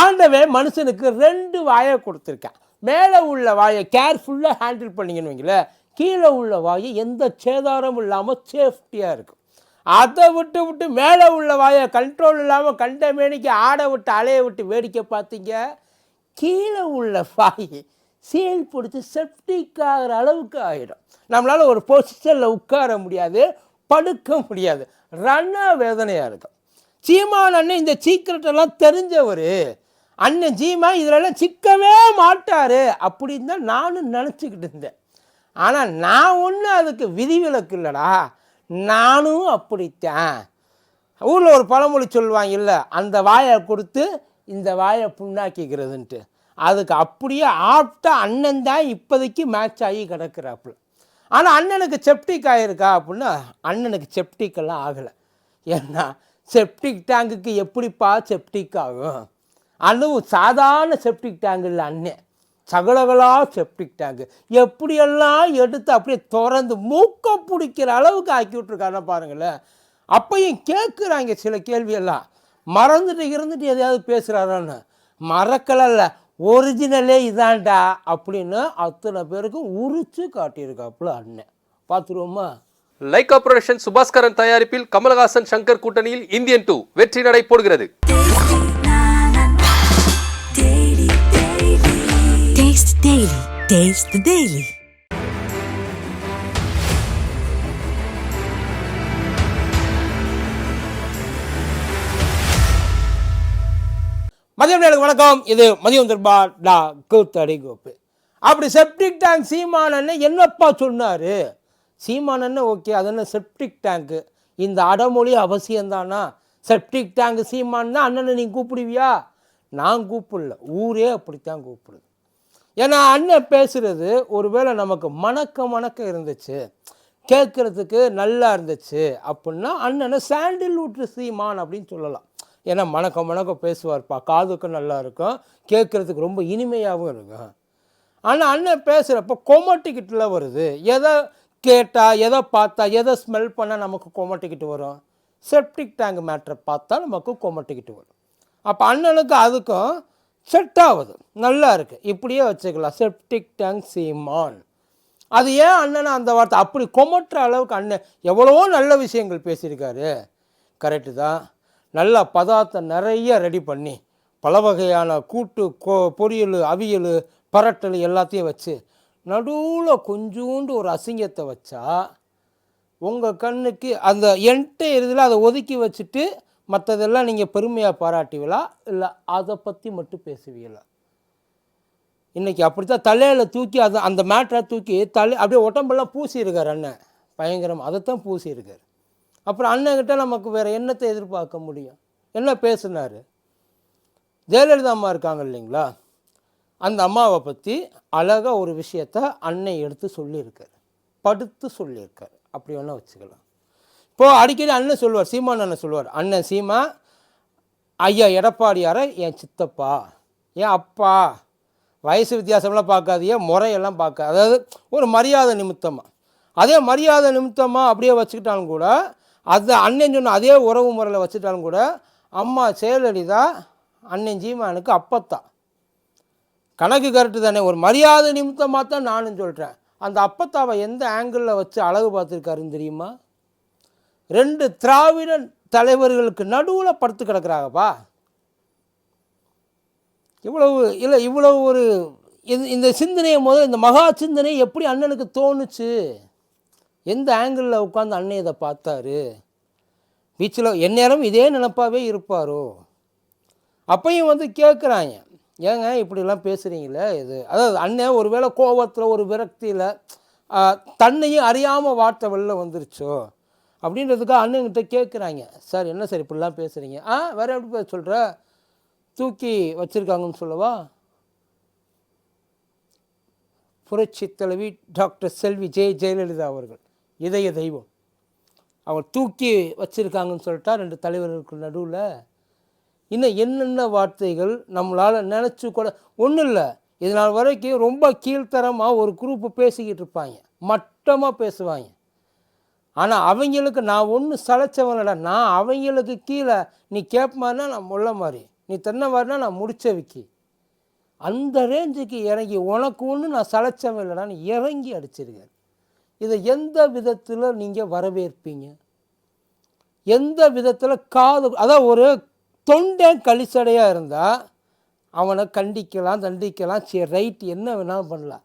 ஆண்டவன் மனுஷனுக்கு ரெண்டு வாயை கொடுத்துருக்கான். மேலே உள்ள வாயை கேர்ஃபுல்லாக ஹேண்டில் பண்ணிங்கன்னு வைங்களேன் கீழே உள்ள வாயை எந்த சேதாரமும் இல்லாமல் சேஃப்டியாக இருக்கும். அதை விட்டு விட்டு மேலே உள்ள வாயை கண்ட்ரோல் இல்லாமல் கண்ட மேனிக்கு ஆடை விட்டு அலைய விட்டு வேடிக்கை பார்த்தீங்க? கீழே உள்ள வாய் சீல் பிடிச்சி செப்டிக் ஆகிற அளவுக்கு ஆகிடும் நம்மளால் ஒரு பொசிஷனில் உட்கார முடியாது படுக்க முடியாது. ரன்னா வேதனையாக இருக்கும். சீமான் அண்ணன் இந்த சீக்கிரட்டெல்லாம் தெரிஞ்சவர். அண்ணன் ஜீமா இதிலெல்லாம் சிக்கவே மாட்டார் அப்படின்னு தான் நானும் நினச்சிக்கிட்டு இருந்தேன். ஆனால் நான் ஒன்றும் அதுக்கு விதிவிலக்கு இல்லைடா. நானும் அப்படித்தான். ஊரில் ஒரு பழமொழி சொல்லுவாங்க இல்லை அந்த வாயை கொடுத்து இந்த வாயை புண்ணாக்கிக்கிறதுன்ட்டு. அதுக்கு அப்படியே ஆப்டாக அண்ணன் தான் இப்போதைக்கு மேட்ச் ஆகி கிடக்கிறாப்புல. ஆனால் அண்ணனுக்கு செப்டிக் ஆகிருக்கா அப்படின்னா அண்ணனுக்கு செப்டிக்கெல்லாம் ஆகலை. ஏன்னா செப்டிக் டேங்குக்கு எப்படிப்பா செப்டிக் ஆகும்? அதுவும் சாதாரண செப்டிக் டேங்க் இல்லை அண்ணன் சகலகலா செப்டிக் டேங்கு எப்படியெல்லாம் எடுத்து அப்படியே திறந்து மூக்க பிடிக்கிற அளவுக்கு ஆக்கி விட்ருக்காங்க பாருங்களேன். அப்பையும் கேட்குறாங்க சில கேள்வியெல்லாம். மறந்துட்டு இருந்துட்டு எதையாவது பேசுகிறாரான்னு மறக்கலல்ல. ஒரிஜினலே இதான்டா அப்படின்னு அத்தனை பேருக்கு உரிச்சு காட்டியிருக்காப்புல அண்ணன் பார்த்துருவோமா? லைகா புரொடக்ஷன் சுபாஸ்கரன் தயாரிப்பில் கமலஹாசன் சங்கர் கூட்டணியில் இந்தியன் டூ வெற்றி நடை போடுகிறது. Taste Daily. Taste the Daily. மதியம் நேருக்கு வணக்கம். இது மதியம் திருபா டா கூத்தடி கோப்பு அப்படி செப்டிக் டேங்க் சீமானன்னு என்னப்பா சொன்னார்? சீமானன்னு ஓகே அது என்ன செப்டிக் டேங்க்கு இந்த அடமொழி அவசியம்தானா? செப்டிக் டேங்க் சீமான் தான் அண்ணனை நீ கூப்பிடுவியா? நான் கூப்பிடல. ஊரே அப்படித்தான் கூப்பிடுது. ஏன்னா அண்ணன் பேசுகிறது ஒருவேளை நமக்கு மணக்க மணக்க இருந்துச்சு கேட்குறதுக்கு நல்லா இருந்துச்சு அப்படின்னா அண்ணனை சாண்டில்வுட் சீமான் அப்படின்னு சொல்லலாம். ஏன்னா மணக்க மணக்க பேசுவார்ப்பா காதுக்கும் நல்லா இருக்கும் கேட்குறதுக்கு ரொம்ப இனிமையாகவும் இருக்கும். ஆனால் அண்ணன் பேசுகிறப்ப கொமட்டிக்கிட்டில் வருது. எதை கேட்டால் எதை பார்த்தா எதை ஸ்மெல் பண்ணால் நமக்கு கொமட்டிக்கிட்டு வரும்? செப்டிக் டேங்க் மேட்ரை பார்த்தா நமக்கு கொமட்டிக்கிட்டு வரும். அப்போ அண்ணனுக்கு அதுக்கும் செட் ஆகுது. நல்லா இருக்குது இப்படியே வச்சுக்கலாம். செப்டிக் டேங்க் சீமான் அது ஏன் அண்ணனை அந்த வார்த்தை? அப்படி கொமட்டுற அளவுக்கு அண்ணன் எவ்வளவோ நல்ல விஷயங்கள் பேசியிருக்காரு. கரெக்டு தான். நல்ல பதார்த்தம் நிறைய ரெடி பண்ணி பல வகையான கூட்டு கொ பொரியல் அவியல் பரட்டல் எல்லாத்தையும் வச்சு நடுவில் கொஞ்சூண்டு ஒரு அசிங்கத்தை வச்சா உங்கள் கண்ணுக்கு அந்த என்கிட்ட இதில் அதை ஒதுக்கி வச்சுட்டு மற்றதெல்லாம் நீங்கள் பெருமையாக பாராட்டுவீங்களா? இல்லை அதை பற்றி மட்டும் பேசுவீங்களா? இன்றைக்கி அப்படி தான் தலையில் தூக்கி அது அந்த மேட்டரை தூக்கி தலை அப்படியே உடம்பெல்லாம் பூசியிருக்கார் அண்ணன். பயங்கரம் அதைத்தான் பூசியிருக்கார். அப்புறம் அண்ணன்கிட்ட நமக்கு வேறு என்னத்தை எதிர்பார்க்க முடியும்? என்ன பேசுனார்? ஜெயலலிதா அம்மா இருக்காங்க இல்லைங்களா? அந்த அம்மாவை பற்றி அழகாக ஒரு விஷயத்த அன்னை எடுத்து சொல்லியிருக்கார். படுத்து சொல்லியிருக்கார். அப்படி வேணால் வச்சுக்கலாம். இப்போது அடிக்கடி அண்ணன் சொல்லுவார் சீமான் அண்ணன் சொல்லுவார் அண்ணன் சீமா ஐயா எடப்பாடியாரை என் சித்தப்பா என் அப்பா வயசு வித்தியாசம்லாம் பார்க்காதீங்க முறையெல்லாம் பார்க்க அதாவது ஒரு மரியாதை நிமித்தமாக அதே மரியாதை நிமித்தமாக அப்படியே வச்சுக்கிட்டாலும் கூட அது அண்ணன் சொன்ன அதே உறவு முறையில் வச்சுட்டாலும் கூட அம்மா செயலலிதா அண்ணன் ஜீமானுக்கு அப்பத்தான் கணக்கு கரெக்டு தானே ஒரு மரியாதை நிமித்தமாக தான் நானும் சொல்கிறேன் அந்த அப்பத்தாவை எந்த ஆங்கிளில் வச்சு அழகு பார்த்துருக்காருன்னு தெரியுமா? ரெண்டு திராவிட தலைவர்களுக்கு நடுவில் படுத்து கிடக்குறாங்கப்பா. இவ்வளவு இல்லை இவ்வளவு ஒரு இது இந்த சிந்தனையை முதல் இந்த மகா சிந்தனை எப்படி அண்ணனுக்கு தோணுச்சு? எந்த ஆங்கிளில் உட்காந்து அண்ணன் இதை பார்த்தாரு? பீச்சில் எந்நேரம் இதே நினப்பாகவே இருப்பாரோ? அப்பையும் வந்து கேட்குறாங்க ஏங்க இப்படிலாம் பேசுகிறீங்களே இது? அதாவது அண்ணன் ஒருவேளை கோபத்தில் ஒரு விரக்தியில் தன்னையும் அறியாமல் வார்த்தை வெளில வந்துருச்சோ? அப்படின்றதுக்காக அண்ணன்கிட்ட கேட்குறாங்க சார் என்ன சார் இப்படிலாம் பேசுகிறீங்க ஆ வேறு எப்படி பேச சொல்கிற தூக்கி வச்சுருக்காங்கன்னு சொல்லவா? புரட்சி தலைவி டாக்டர் செல்வி ஜெய ஜெயலலிதா அவர்கள் இதய தெய்வம். அவர் தூக்கி வச்சுருக்காங்கன்னு சொல்லிட்டா ரெண்டு தலைவர்களுக்கு நடுவில்? இன்னும் என்னென்ன வார்த்தைகள் நம்மளால் நினச்சி கூட ஒன்றும் இல்லை. இதனால் வரைக்கும் ரொம்ப கீழ்த்தரமாக ஒரு குரூப்பு பேசிக்கிட்டு இருப்பாங்க. மட்டமாக பேசுவாங்க. ஆனால் அவங்களுக்கு நான் ஒன்றும் சளைச்சவனடா. நான் அவங்களுக்கு கீழே நீ கேட்பான்னா நான் முள்ள மாதிரி நீ தென்னவாரினா நான் முடிச்ச விக்கி. அந்த ரேஞ்சுக்கு இறங்கி உனக்கு ஒன்று நான் சளைச்சவன் இல்லைடான்னு இறங்கி அடிச்சிருக்காரு இதை எந்த விதத்தில் நீங்கள் வரவேற்பீங்க? எந்த விதத்தில் காது அதான் ஒரு தொண்டன் கழிச்சடையாக இருந்தால் அவனை கண்டிக்கலாம் தண்டிக்கலாம் சரி ரைட் என்ன வேணாலும் பண்ணலாம்.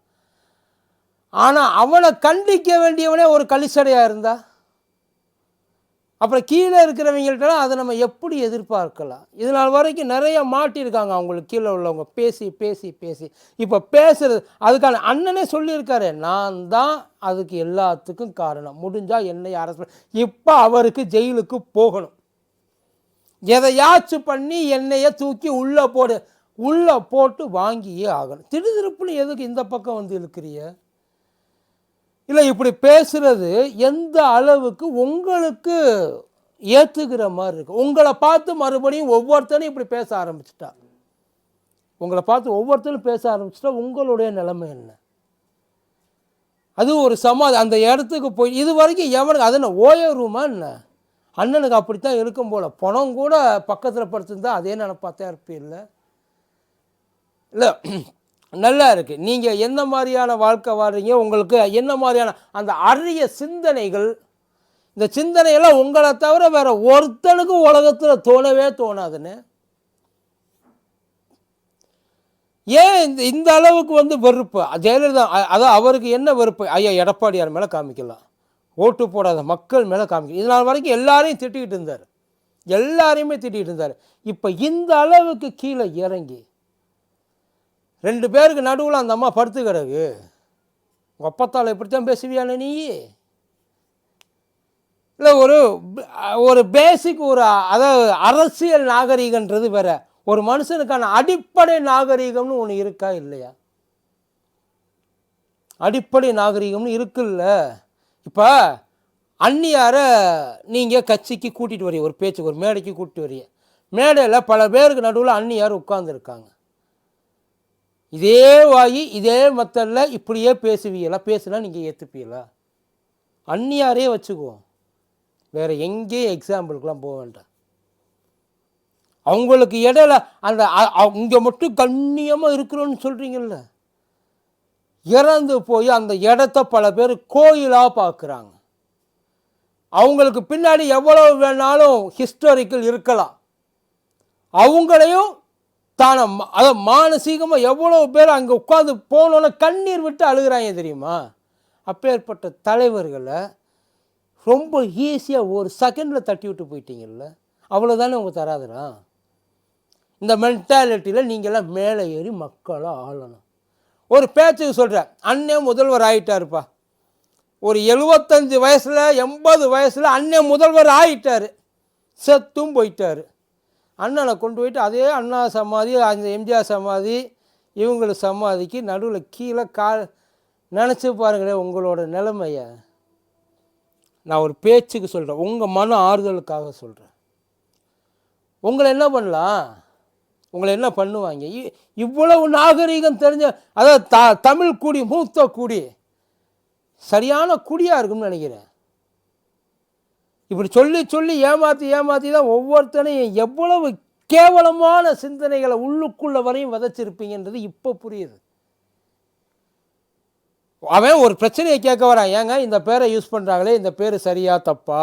ஆனால் அவனை கண்டிக்க வேண்டியவனே ஒரு கலிசடையாக இருந்தா? அப்புறம் கீழே இருக்கிறவங்கள்ட்டலாம் அதை நம்ம எப்படி எதிர்பார்க்கலாம்? இது நாள் வரைக்கும் நிறைய மாட்டியிருக்காங்க அவங்களுக்கு. கீழே உள்ளவங்க. பேசி பேசி பேசி. இப்போ பேசுறது அதுக்கான அண்ணனே சொல்லியிருக்காரு நான் தான் அதுக்கு எல்லாத்துக்கும் காரணம். முடிஞ்சால் என்னை அரசு இப்போ அவருக்கு ஜெயிலுக்கு போகணும். எதையாச்சும் பண்ணி என்னைய தூக்கி உள்ளே போடு உள்ளே போட்டு வாங்கியே ஆகணும். திடுதிருப்புன்னு எதுக்கு இந்த பக்கம் வந்து இருக்கிறீ இல்லை இப்படி பேசுகிறது எந்த அளவுக்கு உங்களுக்கு ஏற்றுக்கிற மாதிரி இருக்கு? உங்களை பார்த்து மறுபடியும் ஒவ்வொருத்தனையும் இப்படி பேச ஆரம்பிச்சிட்டா? உங்களை பார்த்து ஒவ்வொருத்தரும் பேச ஆரம்பிச்சிட்டா உங்களுடைய நிலைமை என்ன? அது ஒரு சமாதி அந்த இடத்துக்கு போய் இது வரைக்கும் எவனுக்கு அது என்ன ஓய ரூமா என்ன? அண்ணனுக்கு அப்படித்தான் இருக்கும் போல. பணம் கூட பக்கத்தில் படுத்துருந்தா அதே நினைப்பாத்தான் இருப்பீல்ல இல்லை நல்லா இருக்குது நீங்கள் என்ன மாதிரியான வாழ்க்கை வாழ்றீங்க? உங்களுக்கு என்ன மாதிரியான அந்த அரிய சிந்தனைகள்? இந்த சிந்தனையெல்லாம் உங்களை தவிர வேறு ஒருத்தனுக்கும் உலகத்தில் தோணவே தோணாதுன்னு. ஏன் இந்த இந்த அளவுக்கு வந்து வெறுப்பு? ஜெயலலிதா அதான் அவருக்கு என்ன வெறுப்பு? ஐயா எடப்பாடியார் மேலே காமிக்கலாம். ஓட்டு போடாத மக்கள் மேலே காமிக்கலாம். இதனால் வரைக்கும் எல்லாரையும் திட்டிக்கிட்டு இருந்தார். எல்லாரையுமே திட்டிகிட்டு இருந்தார். இப்போ இந்த அளவுக்கு கீழே இறங்கி ரெண்டு பேருக்கு நடுவில் அந்த அம்மா படுத்து கிடக்கு. உங்கள் அப்பத்தால் இப்படித்தான் பேசுவியானே நீ? இல்லை ஒரு ஒரு பேசிக் ஒரு அதாவது அரசியல் நாகரிகன்றது வேற. ஒரு மனுஷனுக்கான அடிப்படை நாகரிகம்னு ஒன்று இருக்கா இல்லையா? அடிப்படை நாகரீகம்னு இருக்குல்ல. இப்போ அந்நியாரை நீங்கள் கட்சிக்கு கூட்டிகிட்டு வரீங்க ஒரு பேச்சுக்கு ஒரு மேடைக்கு கூட்டிகிட்டு வரீங்க மேடையில் பல பேருக்கு நடுவில் அந்நியார் உட்காந்துருக்காங்க இதே வாயி இதே மத்தல்ல இப்படியே பேசுவீங்களா? பேசுனா நீங்கள் ஏற்றுப்பீங்களா அந்நியாரே வச்சுக்குவோம் வேறு எங்கேயும் எக்ஸாம்பிளுக்கெலாம் போக வேண்டாம். அவங்களுக்கு இடையில அந்த இங்கே மட்டும் கண்ணியமாக இருக்கிறோன்னு சொல்கிறீங்கல்ல இறந்து போய் அந்த இடத்த பல பேர் கோயிலாக பார்க்குறாங்க அவங்களுக்கு பின்னாடி எவ்வளவு வேணாலும் ஹிஸ்டாரிக்கல் இருக்கலாம். அவங்களையும் தான அதை மானசீகமாக எவ்வளோ பேர் அங்கே உட்காந்து போனோன்னே கண்ணீர் விட்டு அழுகுறாங்க தெரியுமா? அப்பேற்பட்ட தலைவர்களை ரொம்ப ஈஸியாக ஒரு செகண்டில் தட்டி விட்டு போயிட்டீங்கல்ல? அவ்வளோதானே உங்கள் தராதுரா? இந்த மென்டாலிட்டியில் நீங்கள்லாம் மேலே ஏறி மக்களை ஆளணும். ஒரு பேச்சுக்கு சொல்கிறேன் அண்ணே முதல்வர் ஆகிட்டாருப்பா ஒரு எழுபத்தஞ்சு வயசில் எண்பது வயசில் அண்ணே முதல்வர் ஆகிட்டார் செத்தும் போயிட்டார். அண்ணனை கொண்டு போயிட்டு அதே அண்ணா சமாதி அந்த எம்ஜிஆர் சமாதி இவங்கள சமாதிக்கு நடுவில் கீழே கா நினச்சி பாருங்களேன் உங்களோட நிலைமையை. நான் ஒரு பேச்சுக்கு சொல்கிறேன் உங்கள் மன ஆறுதலுக்காக சொல்கிறேன் உங்களை என்ன பண்ணலாம்? உங்களை என்ன பண்ணுவாங்க? இவ்வளவு நாகரீகம் தெரிஞ்ச அதாவது த தமிழ் குடி மூத்த குடி சரியான குடியாக இருக்கும்னு நினைக்கிறேன். இப்படி சொல்லி சொல்லி ஏமாற்றி ஏமாற்றி தான் ஒவ்வொருத்தனையும் எவ்வளவு கேவலமான சிந்தனைகளை உள்ளுக்குள்ள வரையும் விதைச்சிருப்பீங்கன்றது இப்போ புரியுது. அவன் ஒரு பிரச்சனையை கேட்க வரான். ஏங்க இந்த பேரை யூஸ் பண்ணுறாங்களே இந்த பேர் சரியா தப்பா?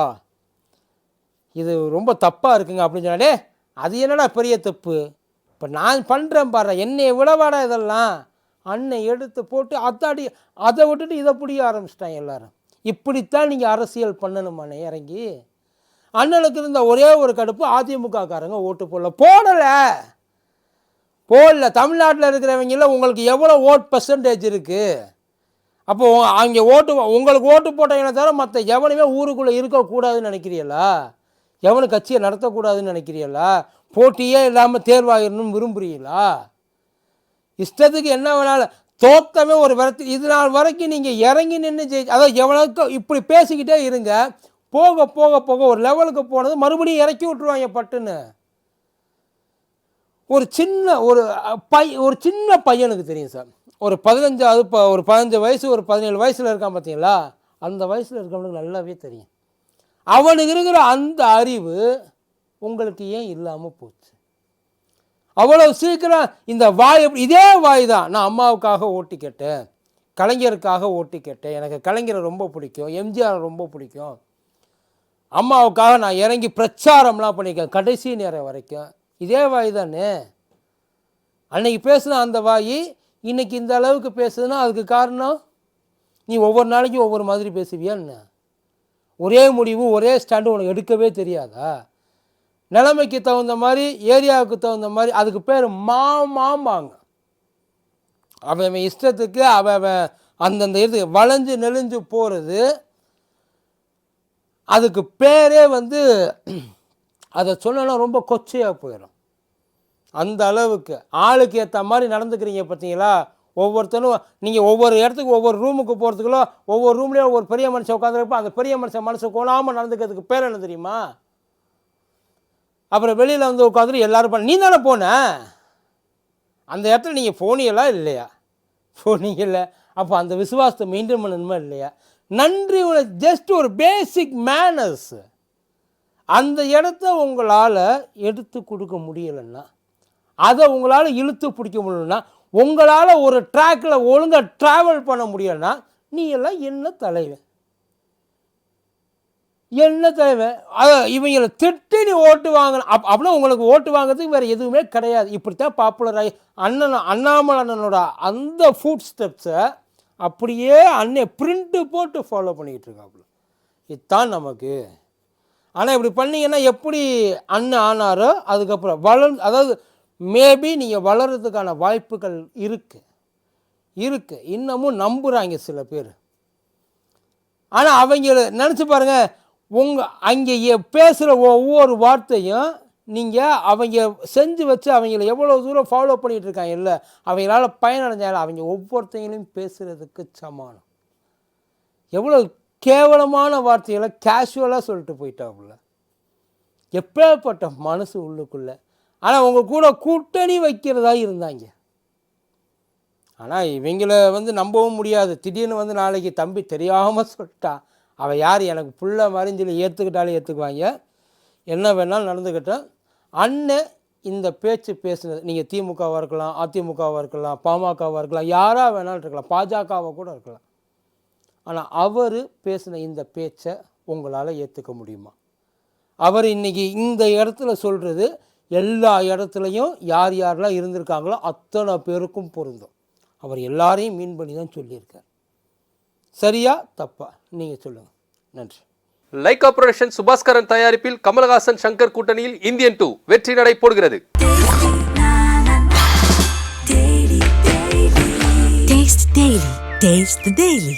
இது ரொம்ப தப்பாக இருக்குங்க அப்படின்னு சொன்னாலே அது என்னடா பெரிய தப்பு? இப்போ நான் பண்ணுறேன் பாரு என்னை விடவாடா இதெல்லாம். அன்னை எடுத்து போட்டு அத்தாடி அதை விட்டுட்டு இதை பிடிக்க ஆரம்பிச்சிட்டான் எல்லாரும். இப்படித்தான் நீங்கள் அரசியல் பண்ணணுமாண்ணே இறங்கி. அண்ணனுக்கு இருந்த ஒரே ஒரு கடுப்பு அதிமுகக்காரங்க ஓட்டு போடல. போடலை. போடல. தமிழ்நாட்டில் இருக்கிறவங்கள உங்களுக்கு எவ்வளோ ஓட் பர்சன்டேஜ் இருக்குது அப்போ அங்கே ஓட்டு உங்களுக்கு ஓட்டு போட்டீங்கன்னா தவிர மற்ற எவனுமே ஊருக்குள்ளே இருக்கக்கூடாதுன்னு நினைக்கிறீங்களா எவனு கட்சியை நடத்தக்கூடாதுன்னு நினைக்கிறீங்களா போட்டியே இல்லாமல் தேர்வாகிடணும்னு விரும்புகிறீங்களா இஷ்டத்துக்கு என்ன வேணாலும் தோத்தமே ஒரு வரத்து. இது நாள் வரைக்கும் நீங்கள் இறங்கி நின்று ஜெயி அதாவது எவனுக்கு இப்படி பேசிக்கிட்டே இருங்க. போக போக போக ஒரு லெவலுக்கு போனது மறுபடியும் இறக்கி விட்ருவாங்க பட்டுன்னு. ஒரு சின்ன ஒரு பை ஒரு சின்ன பையனுக்கு தெரியும் சார். ஒரு பதினஞ்சாவது இப்போ ஒரு பதினஞ்சு வயசு ஒரு பதினேழு வயசில் இருக்கான் பார்த்தீங்களா? அந்த வயசில் இருக்கவனுக்கு நல்லாவே தெரியும். அவனுக்கு இருக்கிற அந்த அறிவு உங்களுக்கு ஏன் இல்லாமல் போச்சு? அவ்வளோ சீக்கிரம் இந்த வாய் எப்படி- இதே வாய் தான் நான் அம்மாவுக்காக ஓட்டு கேட்டேன். கலைஞருக்காக ஓட்டு கேட்டேன். எனக்கு கலைஞரை ரொம்ப பிடிக்கும். எம்ஜிஆர் ரொம்ப பிடிக்கும். அம்மாவுக்காக நான் இறங்கி பிரச்சாரம்லாம் பண்ணியிருக்கேன். கடைசி நேரம் வரைக்கும். இதே வாய் தானே அன்னைக்கு பேசுன அந்த வாய் இன்னைக்கு இந்த அளவுக்கு பேசுதுன்னா அதுக்கு காரணம்? நீ ஒவ்வொரு நாளைக்கும் ஒவ்வொரு மாதிரி பேசுவியா என்ன? ஒரே முடிவு ஒரே ஸ்டாண்டு உனக்கு எடுக்கவே தெரியாதா? நிலைமைக்கு தகுந்த மாதிரி ஏரியாவுக்கு தகுந்த மாதிரி அதுக்கு பேர் மாமாம்பாங்க அவன் அவன் இஷ்டத்துக்கு அவன் அவன் அந்தந்த இது வளைஞ்சு நெளிஞ்சு போகிறது அதுக்கு பேரே வந்து அதை சொல்லலாம் ரொம்ப கொச்சையாக போயிடும். அந்த அளவுக்கு. ஆளுக்கு ஏற்ற மாதிரி நடந்துக்கிறீங்க பார்த்தீங்களா? ஒவ்வொருத்தனும் நீங்கள் ஒவ்வொரு இடத்துக்கு ஒவ்வொரு ரூமுக்கு போகிறதுக்குள்ள ஒவ்வொரு ரூம்லேயும் ஒவ்வொரு பெரிய மனுஷன் உட்காந்துருப்போம் அந்த பெரிய மனுஷன் மனசு கோலாமல் நடந்துக்கிறதுக்கு பேர் என்ன தெரியுமா? அப்புறம் வெளியில் வந்து உட்காந்துட்டு எல்லாரும் பண்ண நீ தானே போன? அந்த இடத்துல நீங்கள் போனீங்களா இல்லையா? போனீங்கல்ல. அப்போ அந்த விசுவாசத்தை மெயின்டைன் பண்ணணுமா இல்லையா? நன்றி ஜஸ்ட் ஒரு பேசிக் மேனர்ஸ் அந்த இடத்த உங்களால் எடுத்து கொடுக்க முடியலைன்னா அதை உங்களால் இழுத்து பிடிக்க முடியலன்னா உங்களால் ஒரு ட்ராக்கில் ஒழுங்காக ட்ராவல் பண்ண முடியலன்னா நீ எல்லாம் என்ன தலைவன்? என்ன தலைவன் இவங்களை திட்டி நீ ஓட்டு வாங்கணும். அப் அப்படின்னா உங்களுக்கு ஓட்டு வாங்குறதுக்கு வேறு எதுவுமே கிடையாது. இப்படித்தான் பாப்புலர் ஆகி அண்ணன் அண்ணாமலை அண்ணனோட அந்த ஃபுட் ஸ்டெப்ஸை அப்படியே அண்ணன் பிரிண்ட்டு போட்டு ஃபாலோ பண்ணிக்கிட்டு இருக்காப்புல. இதுதான் நமக்கு. ஆனால் இப்படி பண்ணிங்கன்னா எப்படி அண்ணன் ஆனாரோ அதுக்கப்புறம் வளர் அதாவது மேபி நீங்கள் வளர்கிறதுக்கான வாய்ப்புகள் இருக்குது இருக்குது இன்னமும் நம்புகிறாங்க சில பேர். ஆனால் அவங்க நினச்சி பாருங்கள் உங்கள் அங்கே பேசுகிற ஒவ்வொரு வார்த்தையும் நீங்கள் அவங்க செஞ்சு வச்சு அவங்கள எவ்வளோ தூரம் ஃபாலோ பண்ணிகிட்டு இருக்காங்க இல்லை அவங்களால பயனடைஞ்சாலும் அவங்க ஒவ்வொருத்தையும் பேசுகிறதுக்கு சமானம். எவ்வளோ கேவலமான வார்த்தைகளை கேஷுவலாக சொல்லிட்டு போயிட்டாப்புல. எப்பேற்பட்ட மனசு உள்ளுக்குள்ளே. ஆனால் அவங்க கூட கூட்டணி வைக்கிறதா இருந்தாங்க. ஆனால் இவங்கள வந்து நம்பவும் முடியாது. திடீர்னு வந்து நாளைக்கு தம்பி தெரியாமல் சொல்லிட்டா. அவள் யார்? எனக்கு புள்ள மாதிரின்னு சொல்லி ஏற்றுக்கிட்டாலும் ஏற்றுக்குவாங்க என்ன வேணாலும் நடந்துக்கிட்டேன் அண்ணன் இந்த பேச்சு பேசுனது. நீங்கள் திமுகவாக இருக்கலாம் அதிமுகவாக இருக்கலாம் பாமகவாக இருக்கலாம் யாராக வேணாலும் இருக்கலாம் பாஜகவாக கூட இருக்கலாம். ஆனால் அவர் பேசின இந்த பேச்சை உங்களால் ஏற்றுக்க முடியுமா? அவர் இன்றைக்கி இந்த இடத்துல சொல்கிறது எல்லா இடத்துலையும் யார் யாரெல்லாம் இருந்திருக்காங்களோ அத்தனை பேருக்கும் பொருந்தும். அவர் எல்லாரையும் மீன் பண்ணி தான் சொல்லியிருக்கார். சரியா? தப்பா? நீங்கள் சொல்லுங்கள் நன்றி. லைகா புரொடக்ஷன் சுபாஸ்கரன் தயாரிப்பில் கமலஹாசன் சங்கர் கூட்டணியில் இந்தியன் டூ வெற்றி நடை போடுகிறது. Taste the Daily.